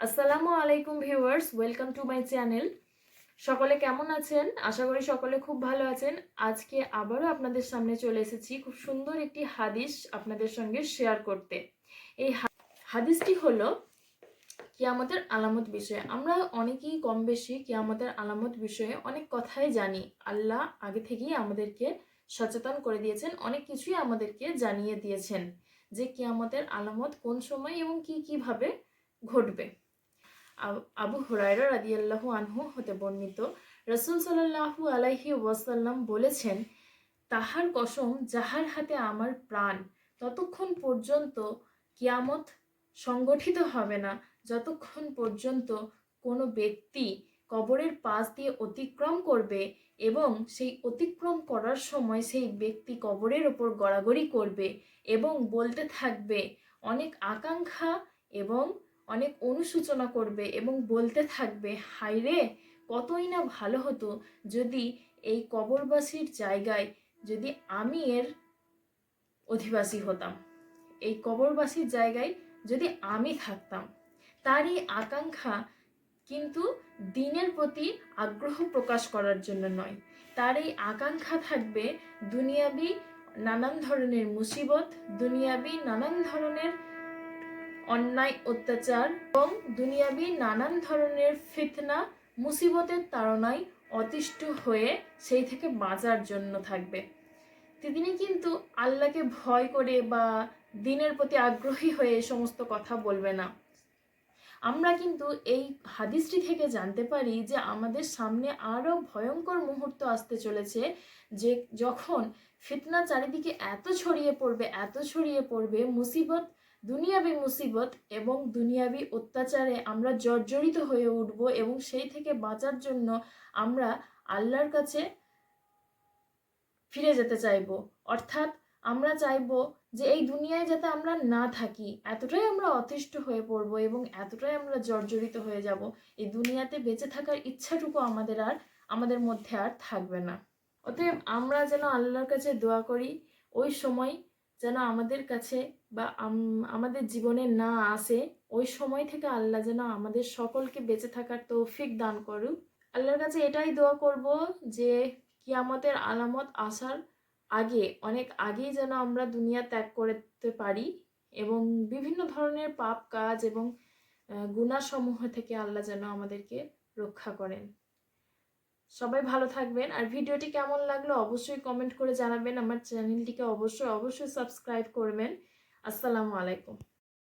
আসসালামু আলাইকুম viewers, welcome to my channel. সকলে কেমন আছেন? আশা করি সকলে খুব ভালো আছেন। আজকে আবারও আপনাদের সামনে চলে এসেছি খুব সুন্দর একটি হাদিস আপনাদের সঙ্গে শেয়ার করতে। এই হাদিসটি হলো কিয়ামতের আলামত বিষয়ে। আমরা অনেকেই কম বেশি কিয়ামতের আলামত বিষয়ে অনেক কথাই জানি। আল্লাহ আগে থেকেই আমাদেরকে সচেতন করে দিয়েছেন, অনেক কিছুই আমাদেরকে জানিয়ে দিয়েছেন যে কিয়ামতের আলামত কোন সময় এবং কি কীভাবে ঘটবে। আব- হুরায়রা রাদিয়াল্লাহু আনহু হতে বর্ণিত, রসুল সাল্লাল্লাহু আলাইহি ওয়াসাল্লাম বলেছেন, তাহার কসম যাহার হাতে আমার প্রাণ, ততক্ষণ পর্যন্ত কিয়ামত সংগঠিত হবে না। যতক্ষণ পর্যন্ত কোনো ব্যক্তি কবরের পাশ দিয়ে অতিক্রম করবে এবং সেই অতিক্রম করার সময় সেই ব্যক্তি কবরের ওপর গড়াগড়ি করবে এবং বলতে থাকবে, অনেক আকাঙ্ক্ষা এবং অনেক অনুসূচনা করবে এবং বলতে থাকবে হাইরে কতই না ভালো হতো যদি এই কবরবাসীর জায়গায়, যদি আমি এর অধিবাসী হতাম। এই কবরবাসীর জায়গায় যদি আমি থাকতাম। তার এই আকাঙ্ক্ষা কিন্তু দিনের প্রতি আগ্রহ প্রকাশ করার জন্য নয়। তার এই আকাঙ্ক্ষা থাকবে দুনিয়াবি নানান ধরনের মুসিবত, দুনিয়াবি নানান ধরনের অন্যায়, অত্যাচার এবং দুনিয়াবি নানান ধরনের ফিতনা, মুসিবতের তাড়নায় অতিষ্ঠ হয়ে সেই থেকে বাঁচার জন্য থাকবে। তিনি কিন্তু আল্লাহকে ভয় করে বা দিনের প্রতি আগ্রহী হয়ে সমস্ত কথা বলবে না। আমরা কিন্তু এই হাদিসটি থেকে জানতে পারি যে আমাদের সামনে আরও ভয়ঙ্কর মুহূর্ত আসতে চলেছে যে যখন ফিতনা চারিদিকে এত ছড়িয়ে পড়বে, এত ছড়িয়ে পড়বে, মুসিবত দুনিয়াবি মুসিবত এবং দুনিয়াবি অত্যাচারে আমরা জর্জরিত হয়ে উঠব এবং সেই থেকে বাঁচার জন্য আমরা আল্লাহর কাছে ফিরে যেতে চাইব। অর্থাৎ আমরা চাইব যে এই দুনিয়ায় যাতে আমরা না থাকি, এতটাই আমরা অতিষ্ঠ হয়ে পড়ব এবং এতটাই আমরা জর্জরিত হয়ে যাব। এই দুনিয়াতে বেঁচে থাকার ইচ্ছাটুকু আমাদের আর, আমাদের মধ্যে আর থাকবে না। অতএব আমরা যেন আল্লাহর কাছে দোয়া করি, ওই সময় যেন আমাদের কাছে বা আম- আমাদের জীবনে না আসে ওই সময় থেকে আল্লাহ যেন আমাদের সকলকে বেঁচে থাকার তৌফিক দান করুক। আল্লাহর কাছে এটাই দোয়া করব যে কিয়ামতের আলামত আসার আগে অনেক আগেই যেন আমরা দুনিয়া ত্যাগ করতে পারি এবং বিভিন্ন ধরনের পাপ কাজ এবং আহ, গুনাহসমূহ থেকে আল্লাহ যেন আমাদেরকে রক্ষা করেন। সবাই ভালো থাকবেন। আর ভিডিওটি কেমন লাগল অবশ্যই কমেন্ট করে জানাবেন। আমার চ্যানেলটিকে অবশ্যই অবশ্যই সাবস্ক্রাইব করবেন। আসসালামু আলাইকুম।